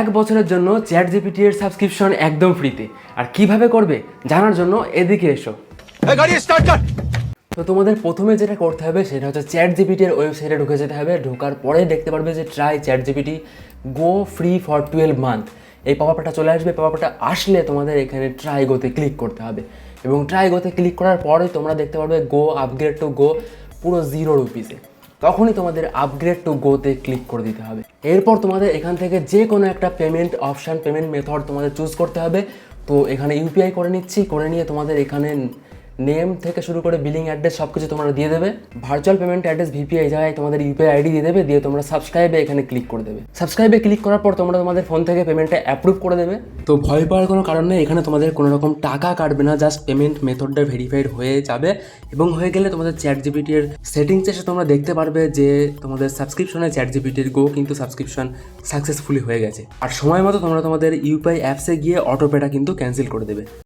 এক বছরের জন্য চ্যাট জিপিটি এর সাবস্ক্রিপশন একদম ফ্রিতে। আর কীভাবে করবে জানার জন্য এদিকে এসো। তো তোমাদের প্রথমে যেটা করতে হবে সেটা হচ্ছে চ্যাট জিপিটির ওয়েবসাইটে ঢুকে যেতে হবে। ঢোকার পরে দেখতে পারবে যে try ChatGPT go free for twelve month এই পাওয়ারটা চলে আসবে পাওয়ারটা আসলে তোমাদের এখানে ট্রাই গোতে ক্লিক করতে হবে। এবং ট্রাই গোতে ক্লিক করার পরে তোমরা দেখতে পারবে গো আপগ্রেড টু গো পুরো জিরো রুপিসে তখনই তোমাদের আপগ্রেড টু গোতে ক্লিক করে দিতে হবে। এরপর তোমাদের এখান থেকে যে কোনো একটা পেমেন্ট অপশান পেমেন্ট মেথড তোমাদের চুজ করতে হবে। তো এখানে ইউপিআই করে নিচ্ছি, করে নিয়ে তোমাদের এখানে নেম থেকে শুরু করে বিলিং অ্যাড্রেস সব কিছু তোমরা দিয়ে দেবে। ভার্চুয়াল পেমেন্ট অ্যাড্রেস ভিপিআই জায়গায় তোমাদের ইউপিআই আইডি দিয়ে দেবে, দিয়ে তোমরা সাবস্ক্রাইবে এখানে ক্লিক করে দেবে। সাবস্ক্রাইবে ক্লিক করার পর তোমরা তোমাদের ফোন থেকে পেমেন্টটা অ্যাপ্রুভ করে দেবে। তো ভয় পাওয়ার কোনো কারণ নেই, এখানে তোমাদের কোনো রকম টাকা কাটবে না জাস্ট পেমেন্ট মেথডটা ভেরিফাইড হয়ে যাবে। এবং হয়ে গেলে তোমাদের চ্যাট জিপিটির সেটিংস এসে তোমরা দেখতে পারবে যে তোমাদের সাবস্ক্রিপশনে চ্যাট জিপিটির গো কিন্তু সাবস্ক্রিপশন সাকসেসফুলি হয়ে গেছে। আর সময় মতো তোমরা তোমাদের ইউপিআই অ্যাপসে গিয়ে অটোপেটা কিন্তু ক্যান্সেল করে দেবে।